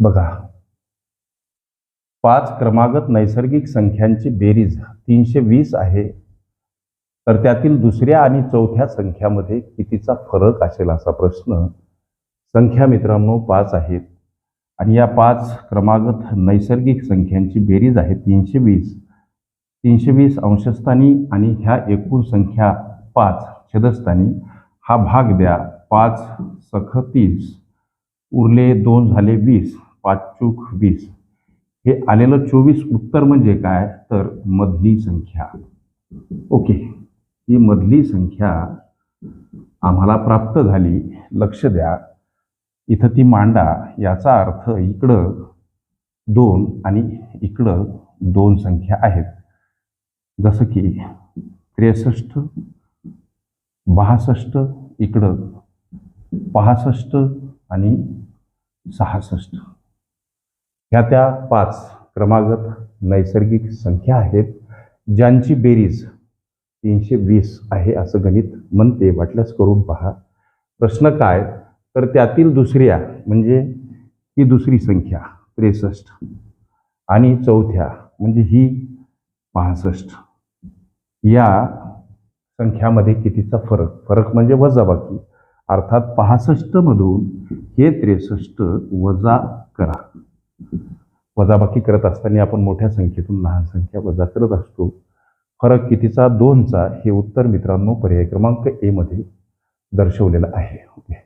बघा. पाच क्रमागत नैसर्गिक संख्यांची बेरीज तीनशे वीस आहे. तर त्यातील दुसऱ्या आणि चौथ्या संख्यामध्ये कितीचा फरक असेल असा प्रश्न संख्या मित्रांनो पाच आहेत. आणि या पाच क्रमागत नैसर्गिक संख्यांची बेरीज आहे तीनशे वीस तीनशे वीस अंशस्थानी आणि ह्या एकूण संख्या पाच छेदस्थानी. हा भाग द्या. पाच सख तीस उरले दोन झाले वीस. पाच चूक वीस. हे आलेलं चोवीस उत्तर म्हणजे काय? तर मधली संख्या. ओके. ही मधली संख्या आम्हाला प्राप्त झाली. लक्ष द्या. इथं ती मांडा. याचा अर्थ इकडं दोन आणि इकडं दोन संख्या आहेत. जसं की त्रेसष्ट बासष्ट इकडं पासष्ट आणि सहासष्ट. ह्या त्या पाच क्रमागत नैसर्गिक संख्या आहेत ज्यांची बेरीज तीनशे वीस आहे असं गणित म्हणते. वाटल्यास करून पहा. प्रश्न काय? तर त्यातील दुसऱ्या म्हणजे ही दुसरी संख्या त्रेसष्ट. आणि चौथ्या म्हणजे ही पासष्ट. या संख्यामध्ये कितीचा फरक? फरक म्हणजे वजाबाकी. अर्थात पासष्टमधून हे त्रेसष्ट वजा करा. वजाबाकी करत असताना आपण मोठ्या संख्येतून लहान संख्या वजा करत असतो. फरक कितीचा? दोनचा. हे उत्तर मित्रांनो पर्याय क्रमांक एमध्ये दर्शवलेलं आहे. ओके.